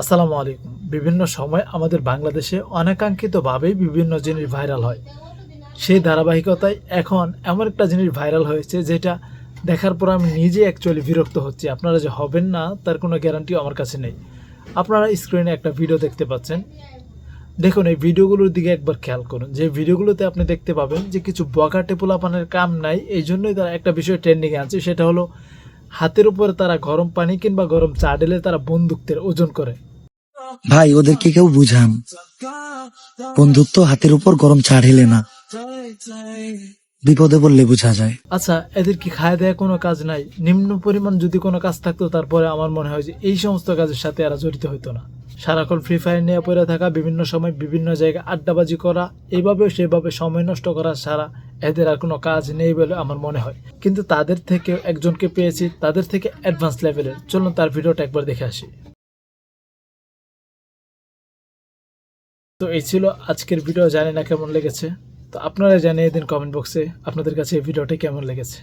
আসসালামু আলাইকুম। বিভিন্ন সময় আমাদের বাংলাদেশে অনাকাঙ্ক্ষিতভাবেই বিভিন্ন জিনিস ভাইরাল হয়। সেই ধারাবাহিকতায় এখন এমন একটা জিনিস ভাইরাল হয়েছে যেটা দেখার পর আমি নিজে অ্যাকচুয়ালি বিরক্ত হচ্ছি। আপনারা যে হবেন না, তার কোনো গ্যারান্টিও আমার কাছে নেই। আপনারা স্ক্রিনে একটা ভিডিও দেখতে পাচ্ছেন। দেখুন, এই ভিডিওগুলোর দিকে একবার খেয়াল করুন। যে ভিডিওগুলোতে আপনি দেখতে পাবেন যে কিছু বকাটে পোলাপানের কাম নাই এই জন্যই তারা একটা বিষয় ট্রেন্ডিংয়ে আনছে সেটা হলো হাতের উপরে তারা গরম পানি কিংবা গরম চা ঢেলে তারা বন্দুকদের ওজন করে। ভাই ওদেরকে কেউ বুঝান। বন্ধুত্ব হাতের উপর গরম চা ঢেলে না। বিপদে বললে বোঝা যায়। আচ্ছা এদের কি খায় দেয়া কোনো কাজ নাই? নিম্ন পরিমাণ যদি কোনো কাজ থাকতো তারপরে আমার মনে হয় যে এই সমস্ত কাজের সাথে এরা জড়িত হতো না। সারাক্ষণ ফ্রি ফায়ার নিয়ে পড়ে থাকা বিভিন্ন সময় বিভিন্ন জায়গায় আড্ডাবাজি করা এইভাবে সেভাবে সময় নষ্ট করা সারা এদের আর কোনো কাজ নেই বলে আমার মনে হয়। কিন্তু তাদের থেকে একজনকে পেয়েছি, তাদের থেকে অ্যাডভান্স লেভেলের চলুন তার ভিডিওটা একবার দেখে আসি। তো এই ছিল আজকের ভিডিও, জানি না কেমন লেগেছে। তো আপনারা জানিয়ে দিন কমেন্ট বক্সে আপনাদের কাছে এই ভিডিওটি কেমন লেগেছে।